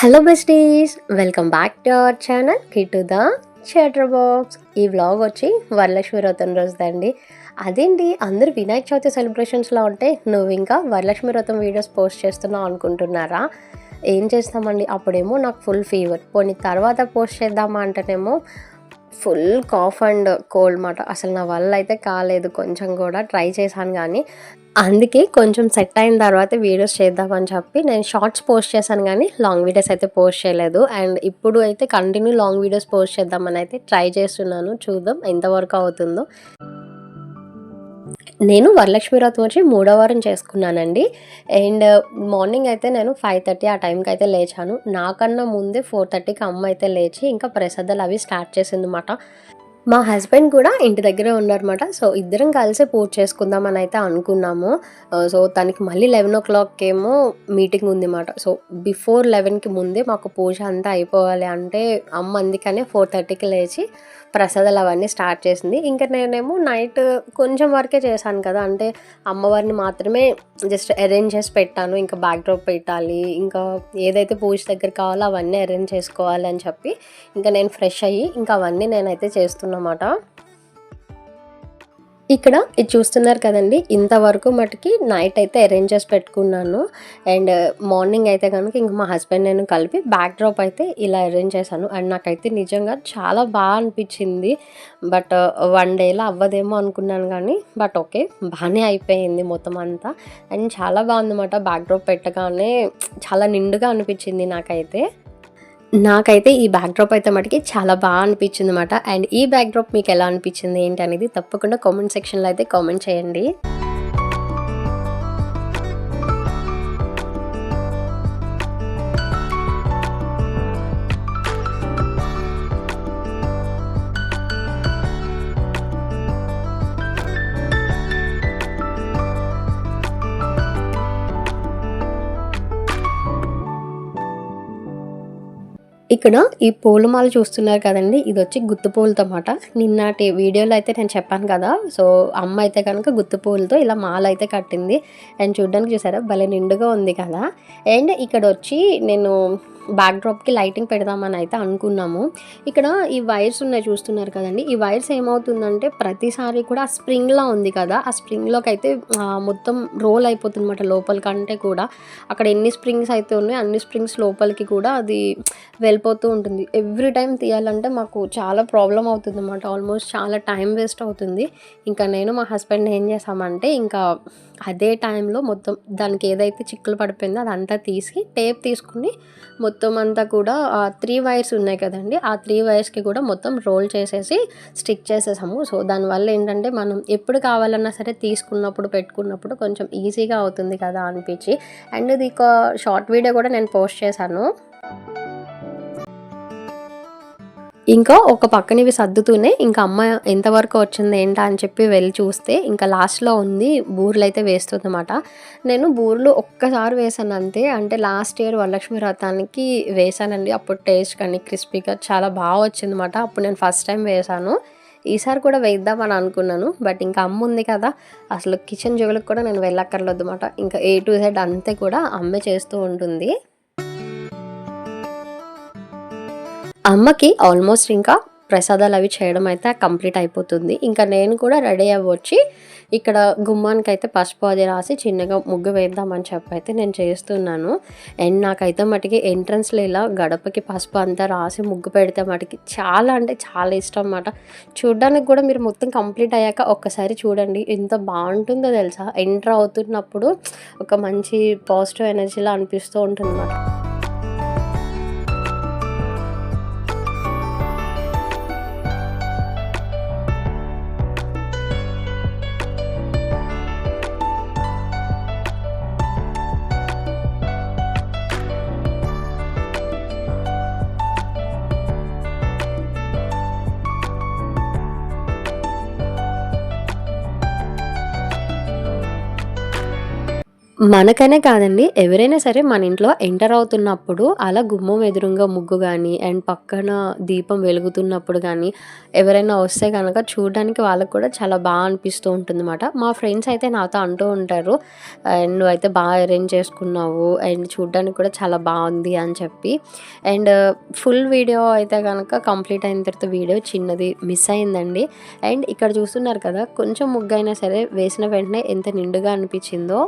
Hello besties welcome back to our channel Kittu the theatre box ఈ vlog వచ్చి వరలక్ష్మి వ్రతం రోజుదండి. అదేంటి? అందరూ వినాయక చవితి సెలబ్రేషన్స్లో ఉంటే నువ్వు ఇంకా వరలక్ష్మి వ్రతం వీడియోస్ పోస్ట్ చేస్తున్నావు అనుకుంటున్నారా? ఏం చేస్తామండి? అప్పుడేమో నాకు ఫుల్ ఫీవర్ పోనీ తర్వాత పోస్ట్ చేద్దామా అంటేనేమో ఫుల్ కాఫ్ అండ్ కోల్డ్ మాట. అసలు నా వల్ల అయితే కాలేదు. కొంచెం కూడా ట్రై చేశాను కానీ అందుకే కొంచెం సెట్ అయిన తర్వాత వీడియోస్ చేద్దామని చెప్పి నేను షార్ట్స్ పోస్ట్ చేశాను కానీ లాంగ్ వీడియోస్ అయితే పోస్ట్ చేయలేదు. అండ్ ఇప్పుడు అయితే కంటిన్యూ లాంగ్ వీడియోస్ పోస్ట్ చేద్దామని అయితే ట్రై చేస్తున్నాను. చూద్దాం ఎంతవరకు అవుతుందో. నేను వరలక్ష్మి వ్రతం వచ్చి మూడో వారం చేసుకున్నానండి. అండ్ మార్నింగ్ అయితే నేను ఫైవ్ థర్టీ ఆ టైంకి అయితే లేచాను. నాకన్నా ముందే ఫోర్ థర్టీకి అమ్మ అయితే లేచి ఇంకా ప్రసాదాలు అవి స్టార్ట్ చేసింది అనమాట మా హస్బెండ్ కూడా ఇంటి దగ్గరే ఉన్నారన్నమాట. సో ఇద్దరం కలిసి పూజ చేసుకుందామని అయితే అనుకున్నాము. సో తనకి మళ్ళీ లెవెన్ ఓ క్లాక్ ఏమో మీటింగ్ ఉంది అన్నమాట సో బిఫోర్ లెవెన్కి ముందే మాకు పూజ అంతా అయిపోవాలి అంటే అమ్మ అందుకనే ఫోర్ థర్టీకి లేచి ప్రసాదాలు అవన్నీ స్టార్ట్ చేసింది. ఇంకా నేనేమో నైట్ కొంచెం వరకే చేశాను కదా. అంటే అమ్మవారిని మాత్రమే జస్ట్ అరేంజ్ చేసి పెట్టాను. ఇంకా బ్యాక్ డ్రాప్ పెట్టాలి. ఇంకా ఏదైతే పూజ దగ్గర కావాలో అవన్నీ అరేంజ్ చేసుకోవాలి అని చెప్పి ఇంకా నేను ఫ్రెష్ అయ్యి ఇంకా అవన్నీ నేనైతే చేస్తున్నాను. అనమాట ఇక్కడ ఇది చూస్తున్నారు కదండి ఇంతవరకు మటుకి నైట్ అయితే అరేంజ్ చేసి పెట్టుకున్నాను. అండ్ మార్నింగ్ అయితే కనుక ఇంక మా హస్బెండ్ నేను కలిపి బ్యాక్ డ్రాప్ అయితే ఇలా అరేంజ్ చేశాను. అండ్ నాకైతే నిజంగా చాలా బాగా అనిపించింది. బట్ వన్ డేలో అవ్వదేమో అనుకున్నాను కానీ బట్ ఓకే బాగానే అయిపోయింది మొత్తం అంతా. అండ్ చాలా బాగుందన్నమాట బ్యాక్ డ్రాప్ పెట్టగానే చాలా నిండుగా అనిపించింది నాకైతే. నాకైతే ఈ బ్యాక్ డ్రాప్ అయితే మటుకి చాలా బాగా అనిపించింది అనమాట అండ్ ఈ బ్యాక్డ్రాప్ మీకు ఎలా అనిపించింది ఏంటి అనేది తప్పకుండా కామెంట్ సెక్షన్లో అయితే కామెంట్ చేయండి. ఇక్కడ ఈ పూలమాల చూస్తున్నారు కదండి. ఇది వచ్చి గుత్తు పూలతో మాట నిన్నటి వీడియోలో అయితే నేను చెప్పాను కదా. సో అమ్మ అయితే కనుక గుత్తు పూలతో ఇలా మాల అయితే కట్టింది. అండ్ చూడ్డానికి చూసారా? భలే నిండుగా ఉంది కదా. అండ్ ఇక్కడ వచ్చి నేను బ్యాక్ డ్రాప్కి లైటింగ్ పెడదామని అయితే అనుకున్నాము. ఇక్కడ ఈ వైర్స్ ఉన్నాయి చూస్తున్నారు కదండి. ఈ వైర్స్ ఏమవుతుందంటే ప్రతిసారి కూడా ఆ స్ప్రింగ్లా ఉంది కదా. ఆ స్ప్రింగ్లోకి అయితే మొత్తం రోల్ అయిపోతుంది అనమాట లోపలికంటే కూడా. అక్కడ ఎన్ని స్ప్రింగ్స్ అయితే ఉన్నాయి అన్ని స్ప్రింగ్స్ లోపలికి కూడా అది వెళ్ళిపోతూ ఉంటుంది. ఎవ్రీ టైం తీయాలంటే మాకు చాలా ప్రాబ్లం అవుతుంది అనమాట ఆల్మోస్ట్ చాలా టైం వేస్ట్ అవుతుంది. ఇంకా నేను మా హస్బెండ్ ఏం చేసామంటే ఇంకా అదే టైంలో మొత్తం దానికి ఏదైతే చిక్కులు పడిపోయిందో అదంతా తీసి టేప్ తీసుకుని మొత్తం అంతా కూడా ఆ త్రీ వైర్స్ ఉన్నాయి కదండి ఆ త్రీ వైర్స్కి కూడా మొత్తం రోల్ చేసేసి స్టిక్ చేసేసాము. సో దానివల్ల ఏంటంటే మనం ఎప్పుడు కావాలన్నా సరే తీసుకున్నప్పుడు పెట్టుకున్నప్పుడు కొంచెం ఈజీగా అవుతుంది కదా అనిపించి. అండ్ ఇది ఒక షార్ట్ వీడియో కూడా నేను పోస్ట్ చేశాను. ఇంకా ఒక పక్కన ఇవి సర్దుతూనే ఇంకా అమ్మ ఎంతవరకు వచ్చింది ఏంటా అని చెప్పి వెళ్ళి చూస్తే ఇంకా లాస్ట్లో ఉంది బూర్లు అయితే వేస్తుంది అనమాట నేను బూర్లు ఒక్కసారి వేసాను అంతే. అంటే లాస్ట్ ఇయర్ వరలక్ష్మి వ్రతానికి వేసానండి. అప్పుడు టేస్ట్ కానీ క్రిస్పీగా చాలా బాగా వచ్చింది అనమాట అప్పుడు నేను ఫస్ట్ టైం వేసాను. ఈసారి కూడా వేద్దామని అనుకున్నాను. బట్ ఇంకా అమ్మ ఉంది కదా అసలు కిచెన్ జోగులకు కూడా నేను వెళ్ళక్కర్లేదు అనమాట ఇంకా ఏ టు జెడ్ అంతే కూడా అమ్మే చేస్తూ ఉంటుంది. అమ్మకి ఆల్మోస్ట్ ఇంకా ప్రసాదాలు అవి చేయడం అయితే కంప్లీట్ అయిపోతుంది. ఇంకా నేను కూడా రెడీ అవ్వచ్చి ఇక్కడ గుమ్మానికి అయితే పసుపు అది రాసి చిన్నగా ముగ్గు వేద్దామని చెప్పి అయితే నేను చేస్తున్నాను. అండ్ నాకైతే మటుకి ఎంట్రన్స్లో ఇలా గడపకి పసుపు అంతా రాసి ముగ్గు పెడితే మటుకి చాలా అంటే చాలా ఇష్టం అన్నమాట. చూడడానికి కూడా మీరు మొత్తం కంప్లీట్ అయ్యాక ఒక్కసారి చూడండి ఎంత బాగుంటుందో తెలుసా? ఎంటర్ అవుతున్నప్పుడు ఒక మంచి పాజిటివ్ ఎనర్జీలా అనిపిస్తూ ఉంటుంది అన్నమాట మనకనే కాదండి. ఎవరైనా సరే మన ఇంట్లో ఎంటర్ అవుతున్నప్పుడు అలా గుమ్మం ఎదురుంగా ముగ్గు కానీ అండ్ పక్కన దీపం వెలుగుతున్నప్పుడు కానీ ఎవరైనా వస్తే కనుక చూడడానికి వాళ్ళకి కూడా చాలా బాగా అనిపిస్తూ ఉంటుందన్నమాట. మా ఫ్రెండ్స్ అయితే నాతో అంటూ ఉంటారు అండ్ నువ్వైతే బాగా అరేంజ్ చేసుకున్నావు అండ్ చూడడానికి కూడా చాలా బాగుంది అని చెప్పి. అండ్ ఫుల్ వీడియో అయితే కనుక కంప్లీట్ అయిన తర్వాత వీడియో చిన్నది మిస్ అయిందండి. అండ్ ఇక్కడ చూస్తున్నారు కదా కొంచెం ముగ్గు అయినా సరే వేసిన వెంటనే ఎంత నిండుగా అనిపించిందో.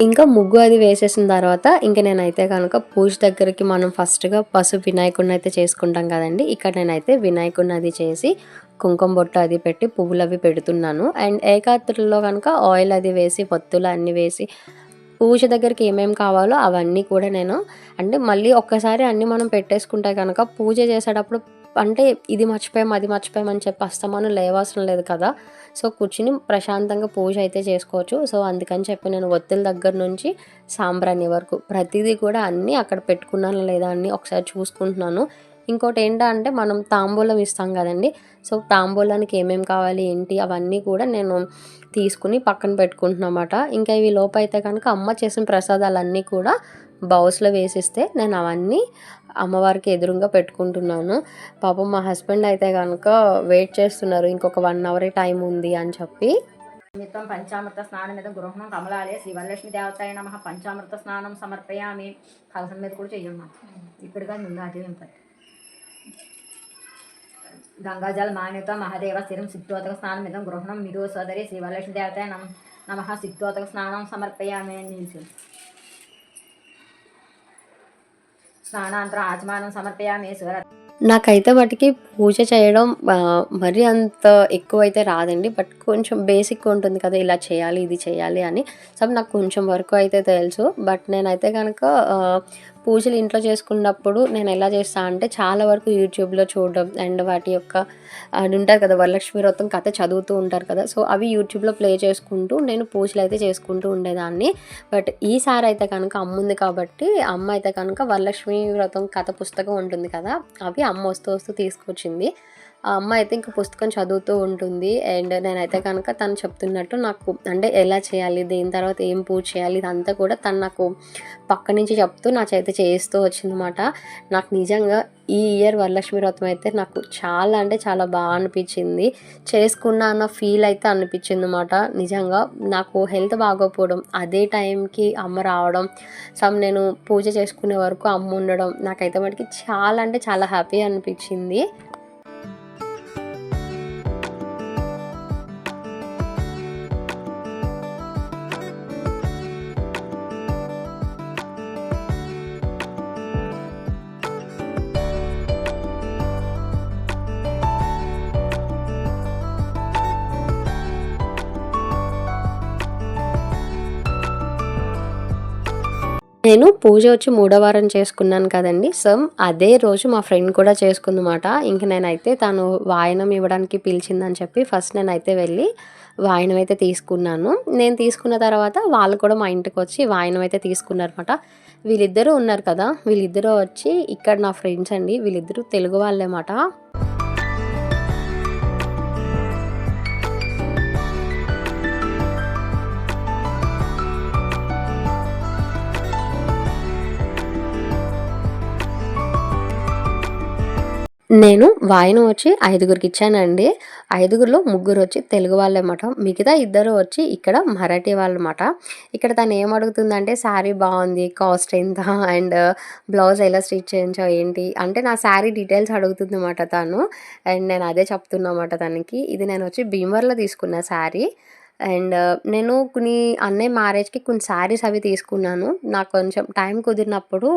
ఇంకా ముగ్గు అది వేసేసిన తర్వాత ఇంకా నేనైతే కనుక పూజ దగ్గరికి మనం ఫస్ట్గా పసుపు వినాయకుడిని అయితే చేసుకుంటాం కదండి. ఇక్కడ నేనైతే వినాయకుడిని అది చేసి కుంకుమ బొట్టు అది పెట్టి పువ్వులు అవి పెడుతున్నాను. అండ్ ఏకాత్రిలో కనుక ఆయిల్ అది వేసి పొత్తులు అన్నీ వేసి పూజ దగ్గరికి ఏమేమి కావాలో అవన్నీ కూడా నేను అంటే మళ్ళీ ఒక్కసారి అన్నీ మనం పెట్టేసుకుంటే కనుక పూజ చేసేటప్పుడు అంటే ఇది మర్చిపోయాం అది మర్చిపోయాం అని చెప్పి అస్తమానం లేవాల్సిన లేదు కదా. సో కూర్చుని ప్రశాంతంగా పూజ అయితే చేసుకోవచ్చు. సో అందుకని చెప్పి నేను ఒత్తిల దగ్గర నుంచి సాంబ్రాణి వరకు ప్రతిదీ కూడా అన్నీ అక్కడ పెట్టుకున్నాను లేదా అన్నీ ఒకసారి చూసుకుంటున్నాను. ఇంకోటి ఏంటంటే మనం తాంబూలం ఇస్తాం కదండి. సో తాంబూలానికి ఏమేమి కావాలి ఏంటి అవన్నీ కూడా నేను తీసుకుని పక్కన పెట్టుకుంటున్నమాట ఇంకా ఇవి లోపైతే కనుక అమ్మ చేసిన ప్రసాదాలన్నీ కూడా బౌస్లో వేసిస్తే నేను అవన్నీ అమ్మవారికి ఎదురుగా పెట్టుకుంటున్నాను. పాపం మా హస్బెండ్ అయితే కనుక వెయిట్ చేస్తున్నారు. ఇంకొక వన్ అవరే టైం ఉంది అని చెప్పి. నిమిత్తం పంచామృత స్నానమిదం గృహణం కమలాలే శ్రీ వరలక్ష్మి దేవతాయ నమ. పంచామృత స్నానం సమర్పయామి. కలసం మీద కూడా చెయ్యమ్మా ఇప్పుడుగా ముందు అదే గంగాజల మాన్యత మహాదేవ స్థిరం సిద్ధోతక మీద గృహణం. మిదో సోదరి శ్రీ వరలక్ష్మి దేవతాయ నమ నమ. సిద్ధోతక స్నానం సమర్పయామి అని నిలిచింది స్నానాంతరం ఆచమానం సమర్పయామి నాకైతే వాటికి పూజ చేయడం మరి మరీ అంత ఎక్కువ అయితే రాదండి. బట్ కొంచెం బేసిక్ ఉంటుంది కదా ఇలా చేయాలి ఇది చేయాలి అని. సో నాకు కొంచెం వరకు అయితే తెలుసు. బట్ నేనైతే కనుక పూజలు ఇంట్లో చేసుకున్నప్పుడు నేను ఎలా చేస్తాను అంటే చాలా వరకు యూట్యూబ్లో చూడడం అండ్ వాటి యొక్క అది ఉంటారు కదా వరలక్ష్మి వ్రతం కథ చదువుతూ ఉంటారు కదా. సో అవి యూట్యూబ్లో ప్లే చేసుకుంటూ నేను పూజలు అయితే చేసుకుంటూ ఉండేదాన్ని. బట్ ఈసారి అయితే కనుక అమ్మ ఉంది కాబట్టి అమ్మ అయితే కనుక వరలక్ష్మి వ్రతం కథ పుస్తకం ఉంటుంది కదా అవి అమ్మ వస్తూ వస్తూ తీసుకొచ్చింది. ఆ అమ్మ అయితే ఇంకా పుస్తకం చదువుతూ ఉంటుంది. అండ్ నేనైతే కనుక తను చెప్తున్నట్టు నాకు అంటే ఎలా చేయాలి దీని తర్వాత ఏం పూజ చేయాలి ఇదంతా కూడా తను నాకు పక్క నుంచి చెప్తూ నా చేత చేస్తూ వచ్చిందన్నమాట. నాకు నిజంగా ఈ ఇయర్ వరలక్ష్మి వ్రతం అయితే నాకు చాలా అంటే చాలా బాగా అనిపించింది. చేసుకున్నా అన్న ఫీల్ అయితే అనిపించింది అనమాట నిజంగా నాకు హెల్త్ బాగోపోవడం అదే టైంకి అమ్మ రావడం సమ్ నేను పూజ చేసుకునే వరకు అమ్మ ఉండడం నాకైతే మటుకి చాలా అంటే చాలా హ్యాపీ అనిపించింది. నేను పూజ వచ్చి మూడో వారం చేసుకున్నాను కదండి. సో అదే రోజు మా ఫ్రెండ్ కూడా చేసుకుందన్నమాట. ఇంక నేనైతే తను వాయనం ఇవ్వడానికి పిలిచిందని చెప్పి ఫస్ట్ నేనైతే వెళ్ళి వాయనం అయితే తీసుకున్నాను. నేను తీసుకున్న తర్వాత వాళ్ళు కూడా మా ఇంటికి వచ్చి వాయనం అయితే తీసుకున్నారన్నమాట. వీళ్ళిద్దరూ ఉన్నారు కదా. వీళ్ళిద్దరూ వచ్చి ఇక్కడ నా ఫ్రెండ్స్ అండి. వీళ్ళిద్దరూ తెలుగు వాళ్ళేమాట నేను వాయిన వచ్చి ఐదుగురికి ఇచ్చానండి ఐదుగురిలో ముగ్గురు వచ్చి తెలుగు వాళ్ళమాట. మిగతా ఇద్దరు వచ్చి ఇక్కడ మరాఠీ వాళ్ళమాట. ఇక్కడ తను ఏం అడుగుతుందంటే శారీ బాగుంది కాస్ట్ ఎంత? అండ్ బ్లౌజ్ ఎలా స్టిచ్ చేయించావు ఏంటి? అంటే నా శారీ డీటెయిల్స్ అడుగుతుంది అనమాట తను. అండ్ నేను అదే చెప్తున్నమాట తనకి. ఇది నేను వచ్చి భీమర్లో తీసుకున్న శారీ అండ్ నేను కొన్ని అన్నయ్య మ్యారేజ్కి కొన్ని శారీస్ అవి తీసుకున్నాను. నాకు కొంచెం టైం కుదిరినప్పుడు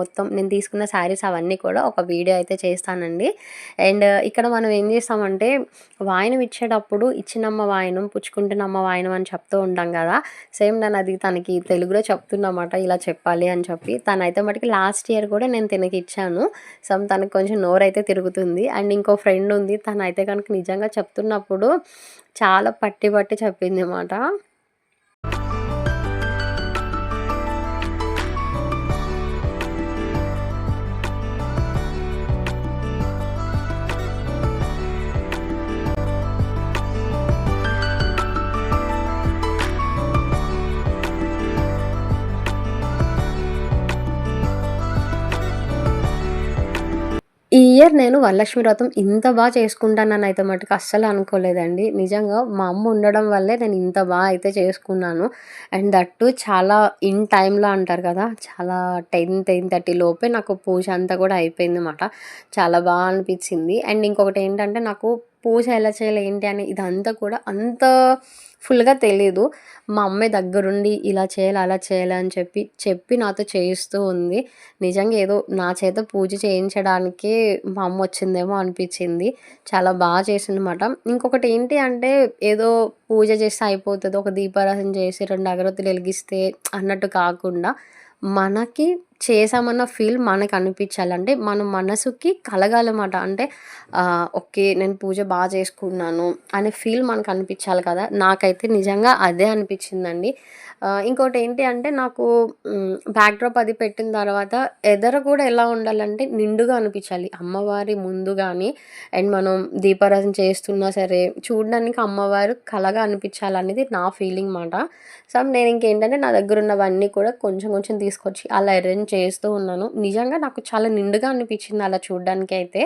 మొత్తం నేను తీసుకున్న శారీస్ అవన్నీ కూడా ఒక వీడియో అయితే చేస్తానండి. అండ్ ఇక్కడ మనం ఏం చేస్తామంటే వాయనం ఇచ్చేటప్పుడు ఇచ్చినమ్మ వాయనం పుచ్చుకుంటున్నమ్మ వాయనం అని చెప్తూ ఉంటాం కదా. సేమ్ నేను అది తనకి తెలుగులో చెప్తున్నమాట ఇలా చెప్పాలి అని చెప్పి. తనైతే మటుకి లాస్ట్ ఇయర్ కూడా నేను తనకి ఇచ్చాను. సమ్ తనకు కొంచెం నోరైతే తిరుగుతుంది. అండ్ ఇంకో ఫ్రెండ్ ఉంది తనైతే కనుక నిజంగా చెప్తున్నప్పుడు చాలా పట్టి పట్టి చెప్పింది అన్నమాట ఇయర్ నేను వరలక్ష్మి వ్రతం ఇంత బాగా చేసుకుంటానని అయితే మటుకు అస్సలు అనుకోలేదండి. నిజంగా మా అమ్మ ఉండడం వల్లే నేను ఇంత బాగా అయితే చేసుకున్నాను. అండ్ దట్టు చాలా ఇన్ టైంలో అంటారు కదా చాలా టెన్ టెన్ థర్టీ లోపే నాకు పూజ అంతా కూడా అయిపోయింది అన్నమాట చాలా బాగా అనిపించింది. అండ్ ఇంకొకటి ఏంటంటే నాకు పూజ ఎలా చేయాలి ఏంటి అని ఇదంతా కూడా అంత ఫుల్గా తెలియదు మా అమ్మాయి దగ్గరుండి ఇలా చేయాలి అలా చేయాలి అని చెప్పి చెప్పి నాతో చేయిస్తూ ఉంది. నిజంగా ఏదో నా చేత పూజ చేయించడానికే మా అమ్మ వచ్చిందేమో అనిపించింది. చాలా బాగా చేసిందన్నమాట. ఇంకొకటి ఏంటి అంటే ఏదో పూజ చేస్తే అయిపోతుంది ఒక దీపారాధన చేసి రెండు అగరత్తులు వెలిగిస్తే అన్నట్టు కాకుండా మనకి చేసామన్న ఫీల్ మనకు అనిపించాలంటే మన మనసుకి కలగాలన్నమాట. అంటే ఓకే నేను పూజ బాగా చేసుకున్నాను అనే ఫీల్ మనకు అనిపించాలి కదా. నాకైతే నిజంగా అదే అనిపించిందండి. ఇంకోటి ఏంటి అంటే నాకు బ్యాక్డ్రాప్ అది పెట్టిన తర్వాత ఎదర కూడా ఎలా ఉండాలంటే నిండుగా అనిపించాలి. అమ్మవారి ముందు కానీ అండ్ మనం దీపారాధన చేస్తున్నా సరే చూడడానికి అమ్మవారు కలగా అనిపించాలనేది నా ఫీలింగ్ మాట సో నేను ఇంకేంటంటే నా దగ్గర ఉన్నవన్నీ కూడా కొంచెం కొంచెం తీసుకొచ్చి అలా అరేంజ్ చేస్తూ ఉన్నాను. నిజంగా నాకు చాలా నిండుగా అనిపించింది అలా చూడడానికి అయితే.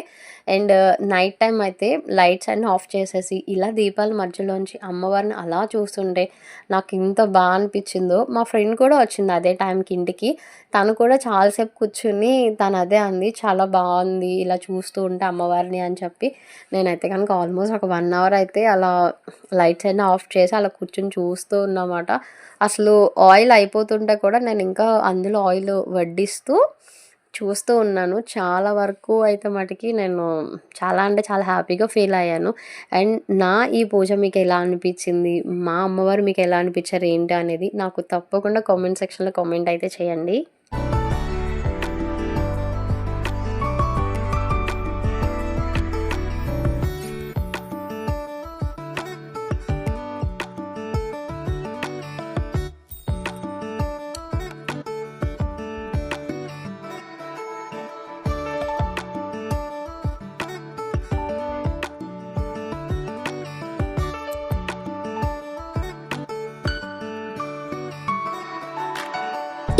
అండ్ నైట్ టైం అయితే లైట్స్ అన్నీ ఆఫ్ చేసేసి ఇలా దీపాల మధ్యలోంచి అమ్మవారిని అలా చూస్తుంటే నాకు ఇంత బాగా అనిపించిందో. మా ఫ్రెండ్ కూడా వచ్చింది అదే టైంకి ఇంటికి. తను కూడా చాలాసేపు కూర్చుని తను అదే అంది చాలా బాగుంది ఇలా చూస్తూ ఉంటే అమ్మవారిని అని చెప్పి. నేనైతే కనుక ఆల్మోస్ట్ ఒక వన్ అవర్ అయితే అలా లైట్స్ అన్నీ ఆఫ్ చేసి అలా కూర్చొని చూస్తూ ఉన్నమాట. అసలు ఆయిల్ అయిపోతుంటే కూడా నేను ఇంకా అందులో ఆయిల్ వడ్డిస్తూ చూస్తూ ఉన్నాను. చాలా వరకు అయితే మటుకి నేను చాలా అంటే చాలా హ్యాపీగా ఫీల్ అయ్యాను. అండ్ నా ఈ పూజ మీకు ఎలా అనిపించింది? మా అమ్మవారు మీకు ఎలా అనిపించారు? ఏంటి అనేది నాకు తప్పకుండా కామెంట్ సెక్షన్లో కామెంట్ అయితే చేయండి.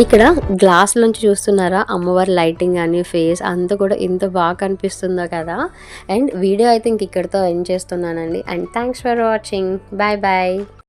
ఇక్కడ గ్లాస్ నుంచి చూస్తున్నారా? అమ్మవారి లైటింగ్ కానీ ఫేస్ అంతా కూడా ఎంత బాగా కనిపిస్తుందో కదా? అండ్ వీడియో అయితే ఇంక ఇక్కడితో ఎండ్ చేస్తున్నానండి. And thanks for watching bye bye